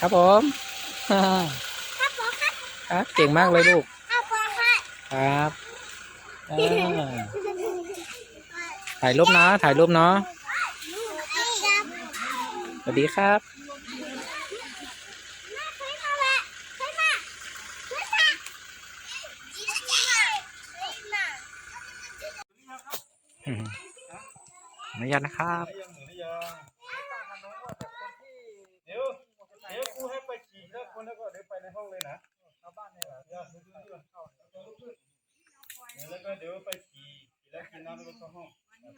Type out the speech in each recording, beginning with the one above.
ครับผมครับผมครับครับเก่งมากเลยลูกครับผมครับครับอ่าถ่ายรูปเนาะถ่ายรูปเนาะไอ้ครับสวัสดีครับมาคุยมาแหละคุยมาคุยมาคุยมาคุยมาอนุญาตนะครับ แล้วก็เดี๋ยวไปขี่แล้วกินน้ำแล้วก็ห้อง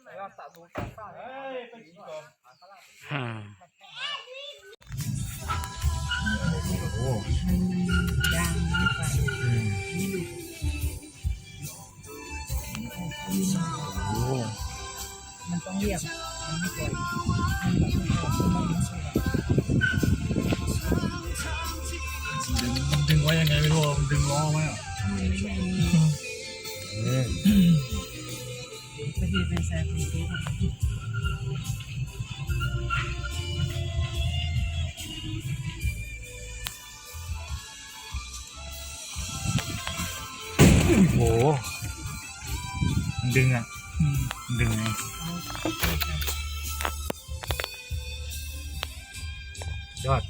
แล้วตัดดูตัดป้าเฮ้ยไปขี่ก่อนอืมอืมโอ้มันต้องเรียบมันไม่ปล่อยมันแบบไม่ปล่อยมันไม่ใช่ดึงไว้ยังไงไม่รู้มันดึงล้อไว้อะ มันไม่ใช่นี่อืมพอดีเป็นแซ่บเป็นที่โหมันดึงอะมันดึงไงยอด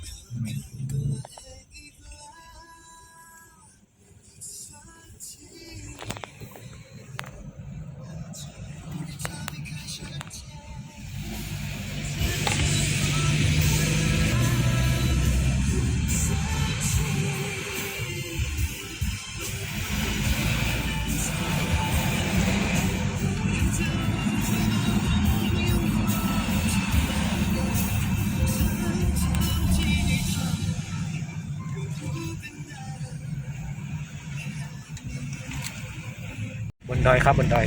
ดอยครับบนดอย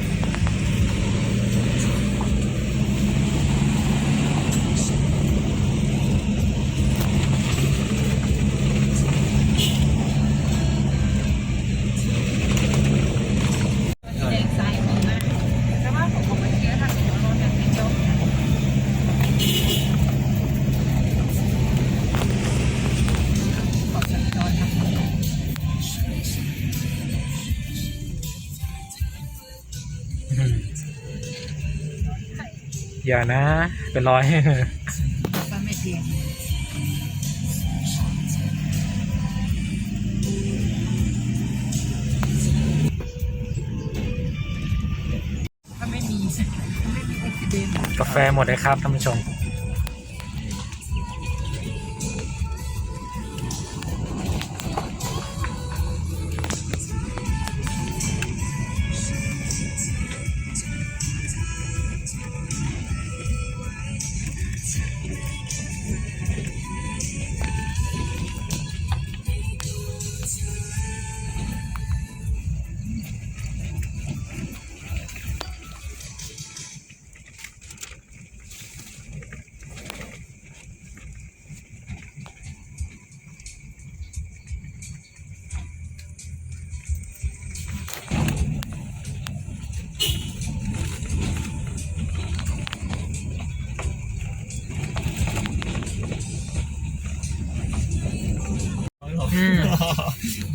อย่านะ เป็นร้อยก็ไม่เทียงถ้าไม่มีไม่มีอุบิเหตุ กาแฟหมดเลยครับท่านผู้ชม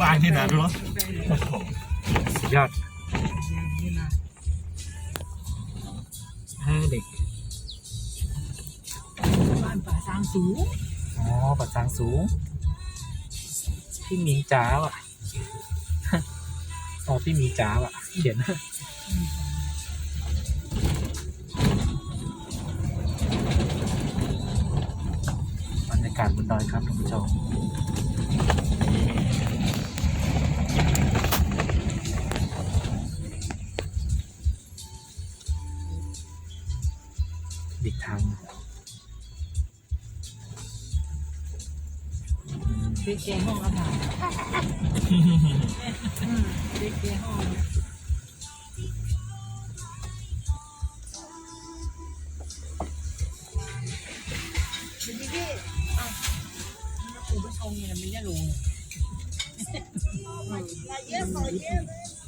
บ้านที่ไหนไม่รู้สุดยอดห้าเด็ก บ้านป่าสางสูงอ๋อปัดสางสูง พี่หมีจ๋าว่ะ อ๋อพี่หมีจ๋าว่ะ เขียน บรรยากาศบนดอยครับท่านผู้ชม เด็กเกห้องอาหารเด็กเกห้องเป็นที่ที่อ้าวคุณผู้ชมเนี่ยไม่ได้รู้เยอะขอเยอะเลย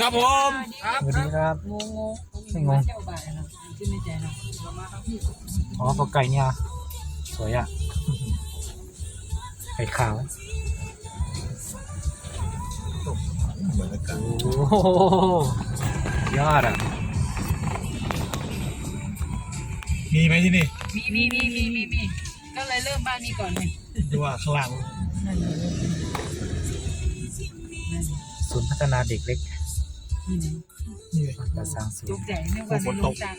ครับผมสวัสดีครับงงงไม่งงเจ้าบ่ายนะขึ้นในใจนะเรามาทั้งที่อ๋อพอไก่เนี่ยสวยอะไก่ขาวโอ้โหยอดอะมีไหมที่นี่มีมีมีมีมีมีก็เลยเริ่มบ้านนี้ก่อนเลยดูว่าข้างล่างนั่นเลยศูนย์พัฒนาเด็กเล็ก นี่ไงนี่มาสางศูจุนกใหญ่เนี่ยวันนี้ลงจาก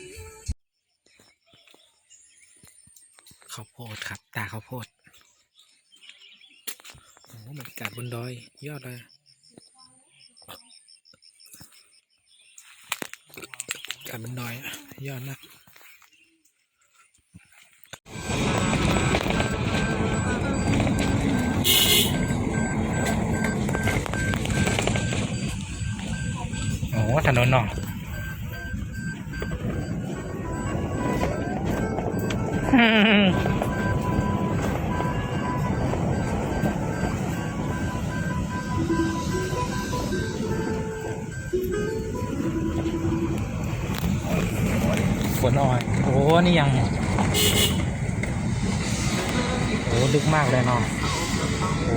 ข้าวโพดครับ ตาข้าวโพดโอ้บรรยากาศบนดอย ยอดเลยกาศบนดอย ยอดมาก ถนนเนาะฝนอ่อย โอ้นี่ยัง โอ้ ลึกมากเลยเนาะโอ้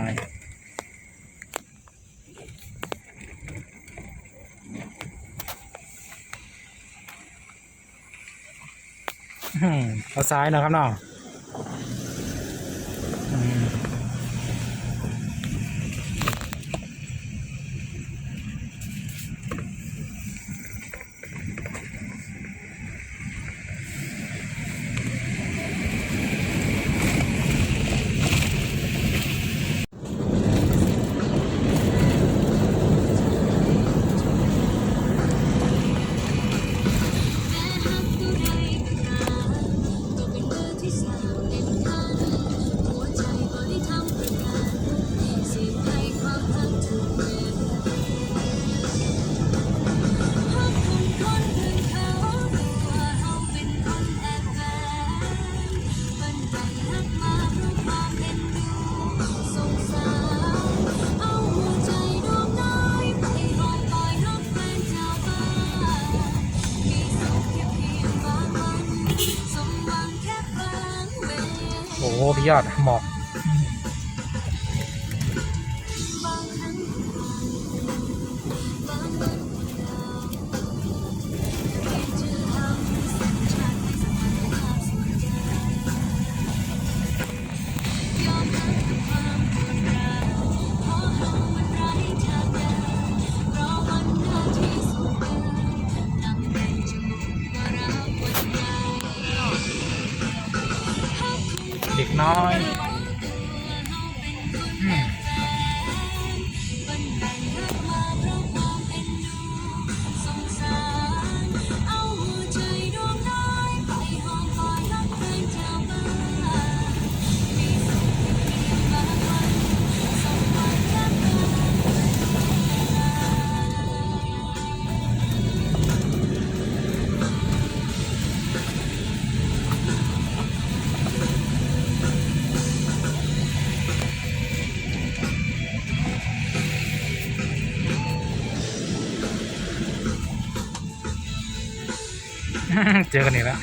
ายเอาซ้ายนะครับเนาะ เจอกันอีกแล้ว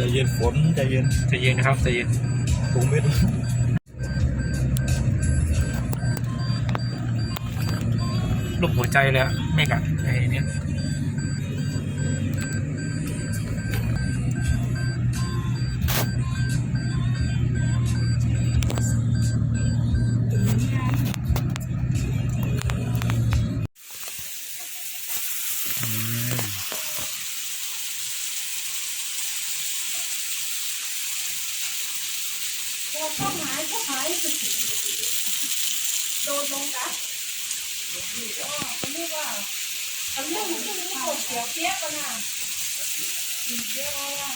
ใจเย็นฝนใจเย็นใจเย็นนะครับใจเย็นถุงเม็ดรูปหัวใจเลยอะเมฆอะไอ้เนี้ โดนลงกัดอ๋อคนนี้ว่าทำเรื่องที่นี่กดเสียเปียกกันนะเปียกอะไรอะ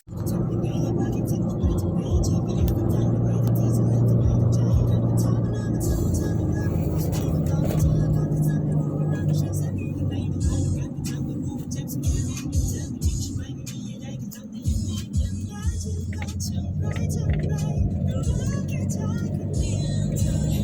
เ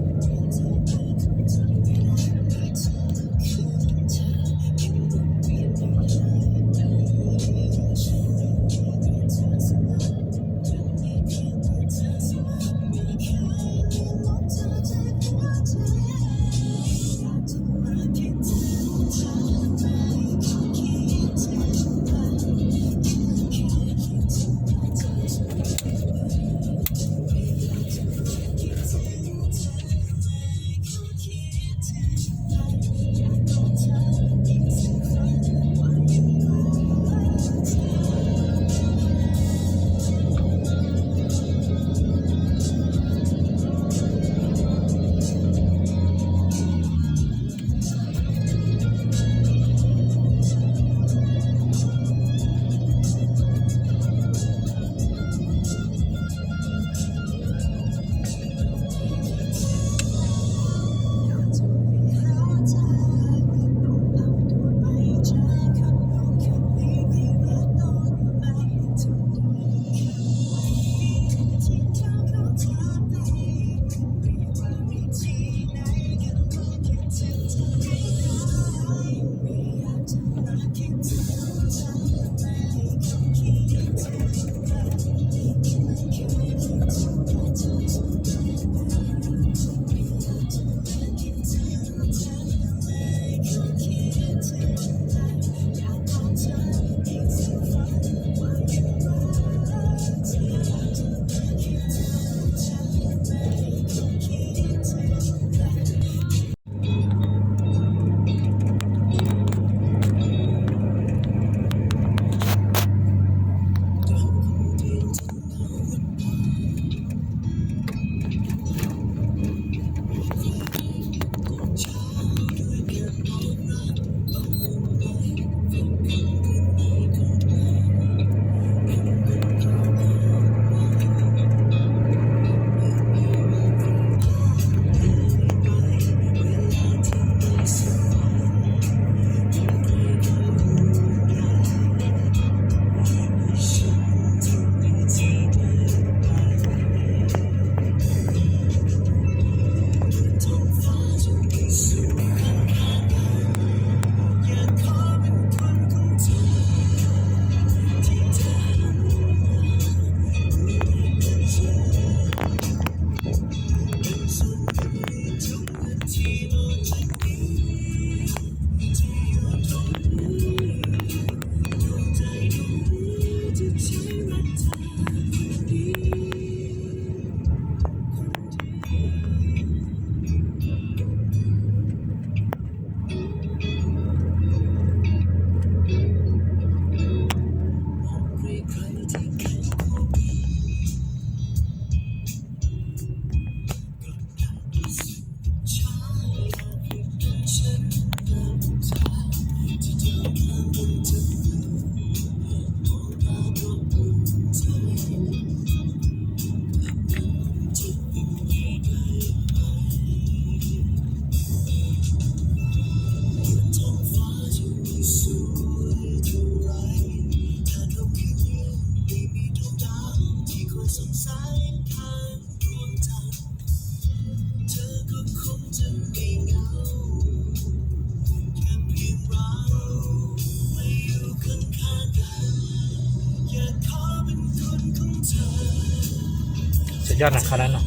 ยอดหนักเขานั้นาะ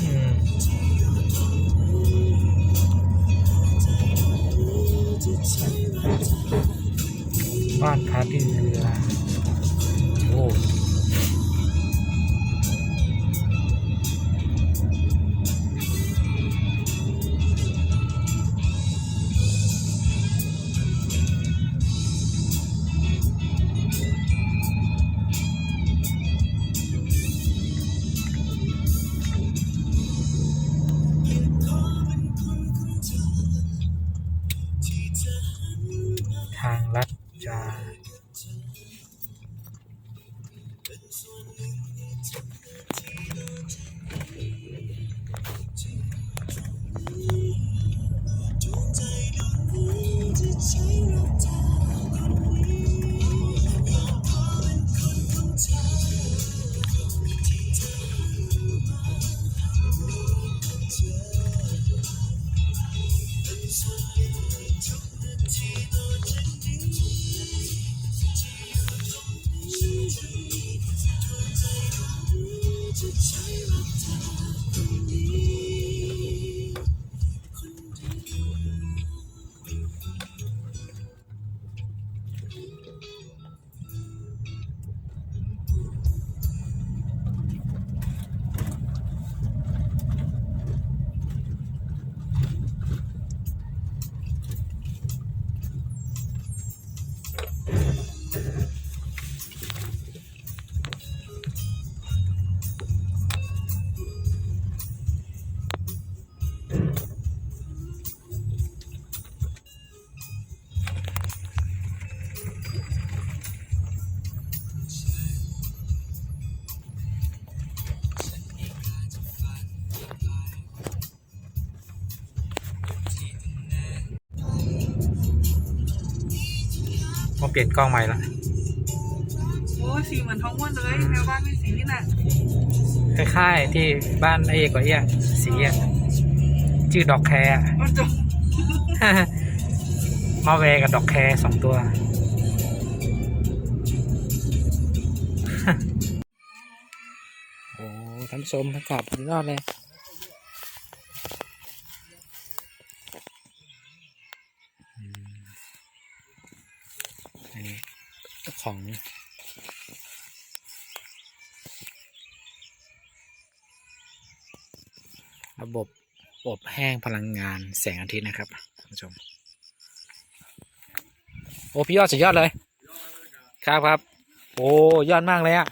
อืมบ้านพักที่ ทางลัดจะ เปลี่ยนกล้องใหม่ละโอ้สีเหมือนท้องม้วนเลยแถวบ้านมีสีนี่น่ะคล้ายๆที่บ้านไอ้เอกกับเอี้ยสีอะชื่อดอกแคร์อะมันจะมาแวกับดอกแคร์สองตัว โอ้ท่านผู้ชมอากาศสุดยอดเลย ของระบบอบแห้งพลังงานแสงอาทิตย์นะครับท่านผู้ชม โอ้พี่ยอดสุดยอดเลย ครับครับ โอ้ยอดมากเลยอะ